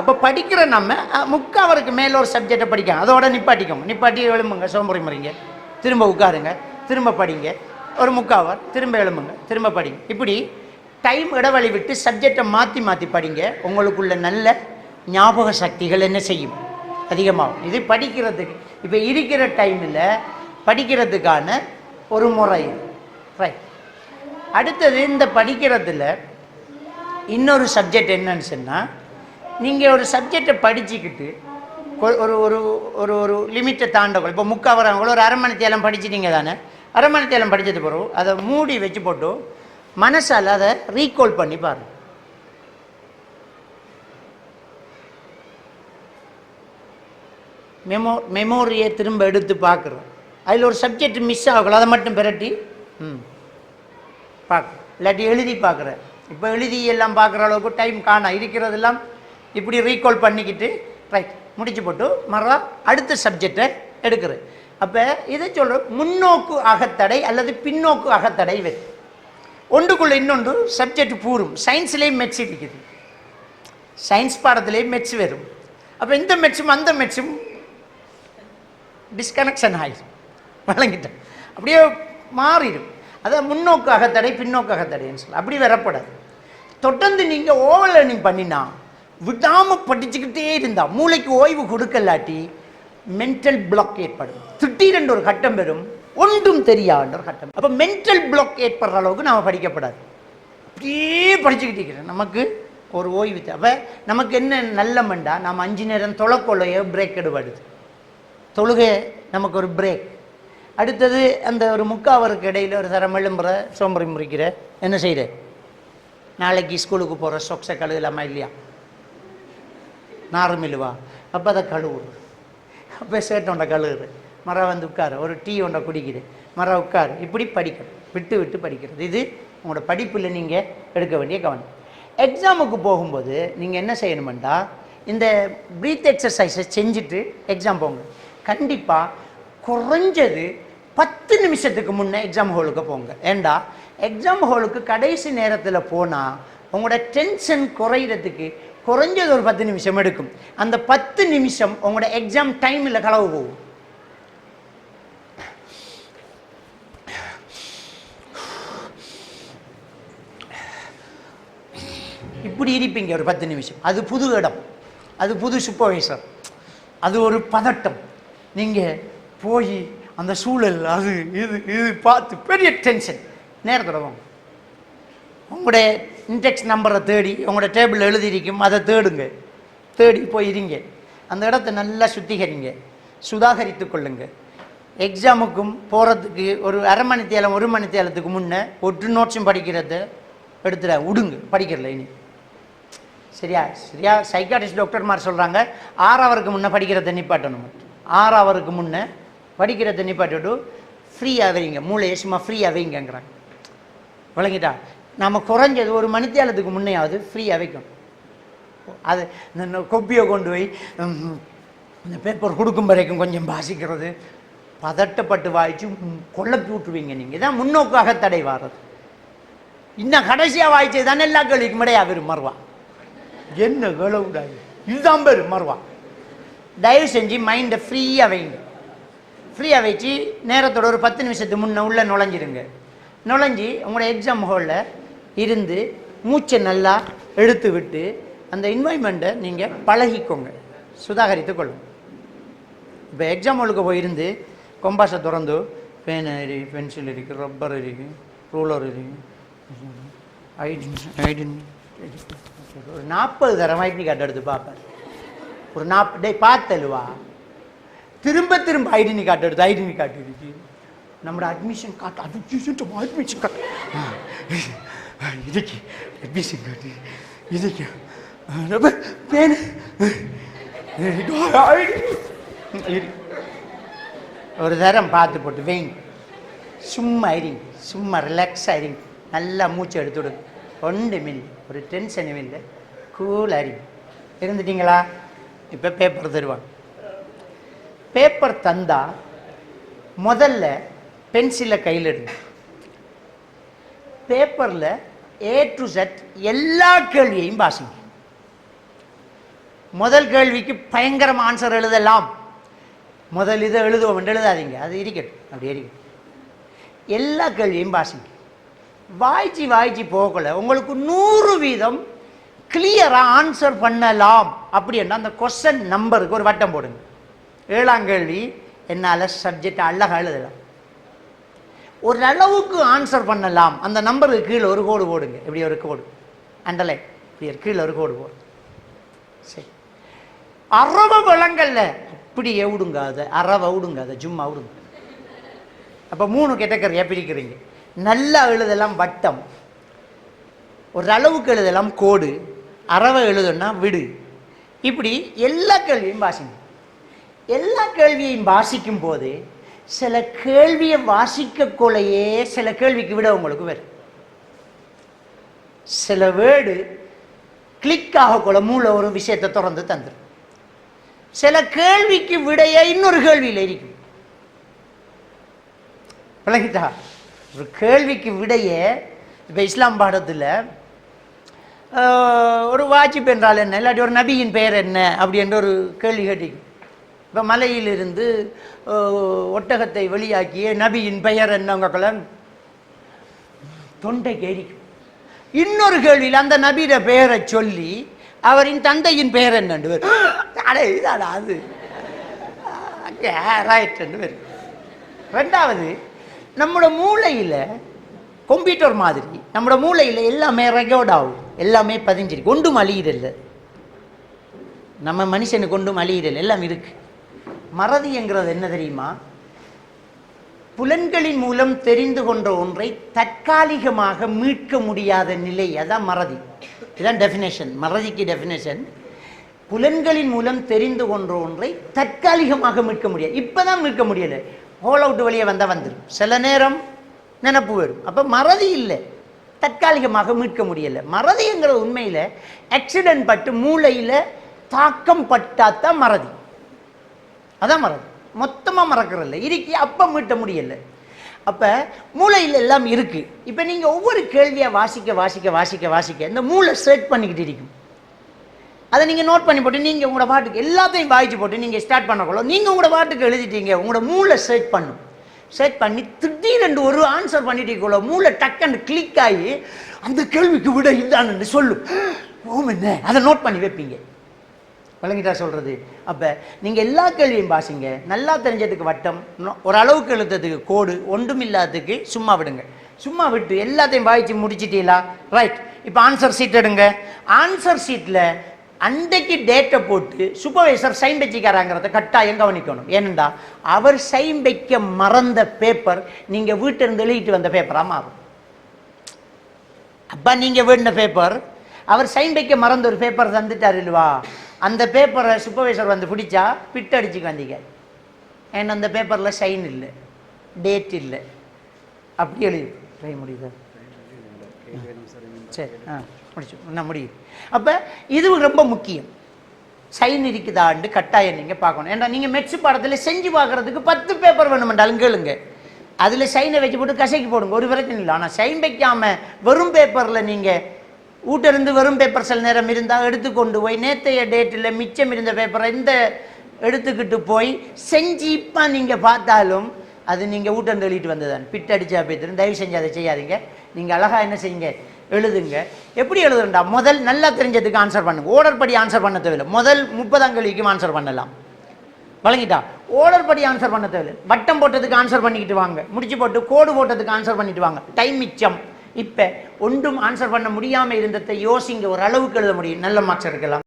அப்போ படிக்கிற நம்ம முக்காவருக்கு மேல ஒரு சப்ஜெக்டை படிக்கலாம் அதோட நிப்பாட்டிக்கோங்க. நிப்பாட்டி எழும்புங்க சோம்புரி முறைங்க. திரும்ப உட்காருங்க திரும்ப படிங்க. ஒரு முக்காவர் திரும்ப எழும்புங்க திரும்ப படிங்க. இப்படி டைம் இடைவெளி விட்டு சப்ஜெக்டை மாற்றி மாற்றி படிங்க உங்களுக்குள்ள நல்ல ஞாபக சக்திகள் என்ன செய்யும்? அதிகமாகும். இது படிக்கிறதுக்கு இப்போ இருக்கிற டைமில் படிக்கிறதுக்கான ஒரு முறை. ரைட் அடுத்தது இந்த படிக்கிறதுல இன்னொரு சப்ஜெக்ட் என்னன்னு சொன்னால் நீங்கள் ஒரு சப்ஜெக்டை படிச்சுக்கிட்டு கொ- ஒரு ஒரு ஒரு ஒரு லிமிட்டை தாண்டக்கூட இப்போ முக்கா வரவங்களோ ஒரு அரை தேலம் படிச்சிட்டீங்க தானே? அரை தேலம் படித்தது பிறகு அதை மூடி வச்சு போட்டு மனசால் அதை ரீகால் பண்ணி பாருங்க. மெமோ மெமோரியை திரும்ப எடுத்து பார்க்குறோம். அதில் ஒரு சப்ஜெக்ட் மிஸ் ஆகலாம் அதை மட்டும் பிரட்டி ம் பார்க்க இல்லாட்டி எழுதி பார்க்குறேன். இப்போ எழுதி எல்லாம் பார்க்குற அளவுக்கு டைம் காணா. இருக்கிறதெல்லாம் இப்படி ரீகால் பண்ணிக்கிட்டு ரைட் முடிச்சு போட்டு மறுவா அடுத்த சப்ஜெக்டை எடுக்கிறது. அப்போ இதை சொல்கிற முன்னோக்கு அகத்தடை அல்லது பின்னோக்கு அகத்தடை வரும் ஒன்றுக்குள்ள இன்னொன்று சப்ஜெக்ட் பூரும். சயின்ஸ்லேயும் மெட்ஸ் இருக்குது. சயின்ஸ் பாடத்திலேயும் மெட்ஸ் வரும். அப்போ இந்த மெட்ஸும் அந்த மெட்ஸும் டிஸ்கனெக்ஷன் ஆயிடும் வழங்கிட்டேன் அப்படியே மாறிடும். அதான் முன்னோக்கு அகத்தடை பின்னோக்கு அகத்தடைன்னு சொல்லலாம். அப்படி வரப்படாது. தொடர்ந்து நீங்கள் ஓவர் லேர்னிங் பண்ணினா விடாமல் படிச்சுக்கிட்டே இருந்தா மூளைக்கு ஓய்வு கொடுக்கலாட்டி மென்டல் பிளாக் ஏற்படும். திடீரென்று ஒரு கட்டம் பெறும் ஒன்றும் தெரியாத ஒரு கட்டம். அப்போ மென்டல் பிளாக் ஏற்படுற அளவுக்கு நாம் படிக்கப்படாது. அப்படியே படிச்சுக்கிட்டு இருக்கிறேன் நமக்கு ஒரு ஓய்வு தேவை. நமக்கு என்ன நல்ல மண்டா? நாம் அஞ்சு நேரம் தொலைக்கொள்ளையோ பிரேக் எடுபடுது. தொழுகை நமக்கு ஒரு பிரேக் அடுத்தது அந்த ஒரு முக்காவருக்கு இடையில ஒரு தரம் எழும்புற சோம்பரி முறிக்கிற என்ன செய்கிற நாளைக்கு ஸ்கூலுக்கு போகிற சொக்ஸை கழுகலாமா இல்லையா? நார்மலுவா அப்போ அதை கழுவுறு அப்போ சேட்டோண்ட கழுவுறு மரம் வந்து உட்காரு. ஒரு டீ ஒன்றை குடிக்குது. மரம் உட்காரு. இப்படி படிக்கணும். விட்டு விட்டு படிக்கிறது. இது உங்களோட படிப்பில் நீங்கள் எடுக்க வேண்டிய கவனம். எக்ஸாமுக்கு போகும்போது நீங்கள் என்ன செய்யணுமெண்டா இந்த ப்ரீத் எக்ஸசைஸை செஞ்சுட்டு எக்ஸாம் போங்க. கண்டிப்பாக குறைஞ்சது பத்து நிமிஷத்துக்கு முன்னே எக்ஸாம் ஹாலுக்கு போங்க. ஏண்டா? எக்ஸாம் ஹாலுக்கு கடைசி நேரத்தில் போனால் உங்களோட டென்ஷன் குறையிறதுக்கு குறைஞ்சது ஒரு பத்து நிமிஷம் எடுக்கும். அந்த பத்து நிமிஷம் உங்களோட எக்ஸாம் டைமில் களவு போகும். இப்படி இருப்பீங்க ஒரு பத்து நிமிஷம். அது புது இடம். அது புது சூப்பர்வைசர் அது ஒரு பதட்டம். நீங்கள் போய் அந்த சூழல் அது இது இது பார்த்து பெரிய டென்ஷன் நேரத்தில் வாங்க உங்களுடைய இன்டெக்ஸ் நம்பரை தேடி உங்களோட டேபிள் எழுதியிருக்கும் அதை தேடுங்க. தேடி போய் இருங்க. அந்த இடத்த நல்லா சுத்திகரிங்க. சுதாகரித்து கொள்ளுங்க. எக்ஸாமுக்கும் போகிறதுக்கு ஒரு அரை மணி தேலம் ஒரு மணி தேலத்துக்கு முன்னே ஒட்டு நோட்ஸும் படிக்கிறத எடுத்துட விடுங்க படிக்கிறல இனி. சரியா? சரியா? சைக்காட்டிஸ்ட் டாக்டர்மார் சொல்கிறாங்க ஆறு முன்னே படிக்கிறத நிப்பாட்டணும். ஆறு ஹவருக்கு முன்னே படிக்கிறத நிப்பாட்டிட்டு ஃப்ரீயாக வைங்க. மூளையை சும்மா ஃப்ரீயாக வைங்கங்கிறாங்க. விளங்கிட்டா? நம்ம குறைஞ்சது ஒரு மணித்தியாலத்துக்கு முன்னையாவது ஃப்ரீயாக வைக்கும் அது இந்த கொப்பியை கொண்டு போய் இந்த பேப்பர் கொடுக்கும் வரைக்கும் கொஞ்சம் வாசிக்கிறது. பதட்டப்பட்டு வாய்ச்சி ம், விட்டுருவீங்க நீங்கள் இதான் முன்னோக்காக தடை வாரது. இன்னும் கடைசியாக வாய்ச்சது தானே எல்லா கேள்விக்கும் இடையா வரும் மறுவா. என்ன கேளவுடாது இதுதான் பேர் மறுவா. தயவு செஞ்சு மைண்டை ஃப்ரீயாக வைங்க. ஃப்ரீயாக வச்சு நேரத்தோட ஒரு பத்து நிமிஷத்துக்கு முன்னே உள்ளே நுழைஞ்சிருங்க. நுழைஞ்சி உங்களோட எக்ஸாம் ஹாலில் இருந்து மூச்சை நல்லா எடுத்து விட்டு அந்த என்வாய்மெண்ட்டை நீங்கள் பழகிக்கோங்க. சுதாகரித்து கொள்ளும். இப்போ எக்ஸாம் ஹாலுக்கு போயிருந்து கொம்பாஸை திறந்து பேன் இருக்கு பென்சில் இருக்குது ரப்பர் இருக்கு ரூலர் இருக்கு ஐடின் ஐடின் ஒரு நாற்பது தரம் ஐடென்டி கார்டு எடுத்து பார்ப்பேன். ஒரு நாற்பது டே பார்த்தலுவா? திரும்ப திரும்ப ஐடென்டி கார்டு எடுத்து ஐடென்டி கார்டு இருக்கு. நம்மளோட admission card admission admission card இதுக்கு அட்மிஷன் கார்டு இதுக்கு. ரொம்ப பேனு. ஒரு தரம் பார்த்து போட்டு வெயிங். சும்மா இருங்க சும்மா ரிலாக்ஸ் ஆயிருங்க நல்லா மூச்சு எடுத்து விடுங்க ஒன்றுமில்லை ஒரு டென்ஷனும் இல்லை. கூல் அறிங்க இருந்துட்டீங்களா? இப்போ பேப்பர் தருவாங்க. பேப்பர் தந்தா முதல்ல பென்சிலை கையில் எடுங்க. பேப்பரில் ஏ டு செட் எல்லா கேள்வியையும் வாசிங்க. முதல் கேள்விக்கு பயங்கரம் ஆன்சர் எழுதலாம். முதல் இதை எழுதுவோம் என்று எழுதாதீங்க. அது இருக்கட்டும். அப்படி இருக்கட்டும். எல்லா கேள்வியும் வாசிங்க. வாய்ச்சி வாய்ச்சி போகல. உங்களுக்கு நூறு வீதம் கிளியராக ஆன்சர் பண்ணலாம். அப்படின்னா அந்த கொஸ்டின் நம்பருக்கு ஒரு வட்டம் போடுங்க. ஏழாம் கேள்வி என்னால் சப்ஜெக்ட் அழகாக எழுதலாம். ஒரு அளவுக்கு ஆன்சர் பண்ணலாம். அந்த நம்பருக்கு கீழே ஒரு கோடு போடுங்க. இப்படி ஒரு கோடு அண்டர்லைன் இப்படி ஒரு கீழே ஒரு கோடு போடு. சரி. அறவ விளங்கல்ல அப்படியே விடுங்க அதை. அறவை விடுங்க அதை. சும்மா விடுங்க. அப்போ மூணு கேட்டகரியாக பிரிக்கிறீங்க. நல்லா எழுதலாம் வட்டம். ஒரு அளவுக்கு எழுதலாம் கோடு. அறவை எழுதுன்னா விடு. இப்படி எல்லா கேள்வியும் வாசிங்க. எல்லா கேள்வியையும் வாசிக்கும் போது சில கேள்வியை வாசிக்கக்குள்ளேயே சில கேள்விக்கு விட உங்களுக்கு வரும். சில வேர்டு கிளிக் ஆகக்குள்ள மூளை ஒரு விஷயத்தை திறந்து தந்துடும் சில கேள்விக்கு விடைய இன்னொரு கேள்வியில் இருக்கும். விளங்கிட்டா? ஒரு கேள்விக்கு விடைய இப்போ இஸ்லாம் பாடத்தில் ஒரு வாஜிப் என்றால் என்ன? இல்லாட்டி ஒரு நபியின் பெயர் என்ன? அப்படின்ற ஒரு கேள்வி கேட்டிருக்கு இப்போ மலையிலிருந்து ஒட்டகத்தை வெளியாக்கிய நபியின் பெயர் என்னங்கக்குள்ள தொண்டை கேரிக்கும் இன்னொரு கேள்வியில் அந்த நபியிட பெயரை சொல்லி அவரின் தந்தையின் பெயர் என்னண்டு வரும். அடே இதாடா அது. ரைட்டு பேர் ரெண்டாவது நம்மளோட மூளையில் கம்ப்யூட்டர் மாதிரி நம்மளோட மூளையில் எல்லாமே ரெக்கார்ட் ஆகும். எல்லாமே பதிஞ்சிருக்கு. ஒன்றும் இல்லை நம்ம மனுஷனுக்கு ஒன்றும் அழியிறல் எல்லாம் இருக்கு. மறதிங்கிறது என்ன தெரியுமா? புலன்களின் மூலம் தெரிந்து கொண்ட ஒன்றை தற்காலிகமாக மீட்க முடியாத நிலை அதான் மறதி. இதுதான் டெஃபினேஷன் மறதிக்கு டெஃபினேஷன் புலன்களின் மூலம் தெரிந்து கொண்ட ஒன்றை தற்காலிகமாக மீட்க முடியாது. இப்பதான் மீட்க முடியல. ஹோல் அவுட் வழியே வந்தால் வந்துடும் சில நேரம் நினப்பு வரும். அப்போ மறதி இல்லை. தற்காலிகமாக மீட்க முடியலை. மறதிங்கிற உண்மையில் ஆக்சிடென்ட் பட்டு மூளையில் தாக்கம் பட்டாதான் மறதி. அதான் மறதி மொத்தமாக மறக்கறதில்ல. இருக்கி அப்போ மீட்ட முடியல. அப்போ மூளையில் எல்லாம் இருக்குது இப்போ நீங்கள் ஒவ்வொரு கேள்வியாக வாசிக்க வாசிக்க வாசிக்க வாசிக்க இந்த மூளை செட் பண்ணிக்கிட்டு இருக்கும். அதை நீங்கள் நோட் பண்ணி போட்டு நீங்கள் உங்களோட பாட்டுக்கு எல்லாத்தையும் வாய்ச்சி போட்டு நீங்கள் ஸ்டார்ட் பண்ணக்குள்ள நீங்கள் உங்களோட பாட்டுக்கு எழுதிட்டீங்க. உங்களோட மூளை செட் பண்ணும். செட் பண்ணி திடீரென்று ஒரு ஆன்சர் பண்ணிட்டீங்களோ மூளை டக்குன்னு கிளிக் ஆகி அந்த கேள்விக்கு விட இதுதான்னு சொல்லும் ஓம் என்ன? அதை நோட் பண்ணி வைப்பீங்க. விளங்கிட்டா சொல்கிறது அப்போ நீங்கள் எல்லா கேள்வியும் வாசிங்க நல்லா தெரிஞ்சதுக்கு வட்டம் ஓரளவுக்கு ஒரு அளவுக்கு கோடு ஒன்றும் இல்லாததுக்கு சும்மா விடுங்க. சும்மா விட்டு எல்லாத்தையும் வாய்ச்சி முடிச்சிட்டீங்களா? ரைட் இப்போ ஆன்சர் ஷீட் எடுங்க. ஆன்சர் ஷீட்டில் அன்றைக்கு டேட்டை போட்டு சூப்பர்வைசர் சைன் வச்சுக்கிறாங்கிறத கட்டாயம் கவனிக்கணும். ஏனென்றா அவர் சைன் வைக்க மறந்த பேப்பர் நீங்கள் வீட்டிலிருந்து எழுதிட்டு வந்த பேப்பராக மாறும். அப்பா நீங்கள் வேண்டின பேப்பர் அவர் சைன் வைக்க மறந்து ஒரு பேப்பர் தந்துட்டார் இல்லவா? அந்த பேப்பரை சூப்பர்வைசர் வந்து பிடிச்சா பிட் அடிச்சுக்கு வந்தீங்க ஏன்னா அந்த பேப்பரில் சைன் இல்லை. டேட் இல்லை. அப்படி எழுதி ட்ரை சரி. ஆ முடிச்சு. என்ன முடியுது. அப்போ இது ரொம்ப முக்கியம். சைன் இருக்குதாண்டு கட்டாயம் நீங்கள் பார்க்கணும். ஏன்னா நீங்கள் மெட்ஸு பாடத்தில் செஞ்சு பார்க்கறதுக்கு பத்து பேப்பர் வேணுமெண்டாலும் கேளுங்க. அதில் சைனை வச்சு போட்டு கசைக்கு போடுங்க. ஒரு பிரச்சனை இல்லை. ஆனால் சைன் வைக்காமல் வெறும் பேப்பரில் நீங்கள் வீட்டிலிருந்து வெறும் பேப்பர் சில நேரம் இருந்தால் எடுத்துக்கொண்டு போய் நேற்றைய டேட்டில் மிச்சம் இருந்த பேப்பரை இந்த எடுத்துக்கிட்டு போய் செஞ்சு இப்போ நீங்கள் பார்த்தாலும் அது நீங்கள் வீட்டிலிருந்து எழுதிட்டு வந்ததான் பிட் அடிச்சா பேத்துரும் தயவு செஞ்சு அதை செய்யாதீங்க. நீங்கள் அழகாக என்ன செய்யுங்க? எழுதுங்க. எப்படி எழுதுறா முதல் நல்லா தெரிஞ்சதுக்கு ஆன்சர் பண்ணுங்க. ஓர்டர் படி ஆன்சர் பண்ண தேவையில்லை. முதல் முப்பதாம் கேள்விக்கும் ஆன்சர் பண்ணலாம். வழங்கிட்டா? ஓர்டர் படி ஆன்சர் பண்ண தேவையில்லை. வட்டம் போட்டதுக்கு ஆன்சர் பண்ணிக்கிட்டு வாங்க. முடிச்சு போட்டு கோடு போட்டதுக்கு ஆன்சர் பண்ணிட்டு வாங்க. டைம் மிச்சம். இப்போ ஒன்றும் ஆன்சர் பண்ண முடியாமல் இருந்ததை யோசிங்க ஒரு அளவுக்கு எழுத முடியும். நல்ல மார்க்ஸ் எடுக்கலாம்.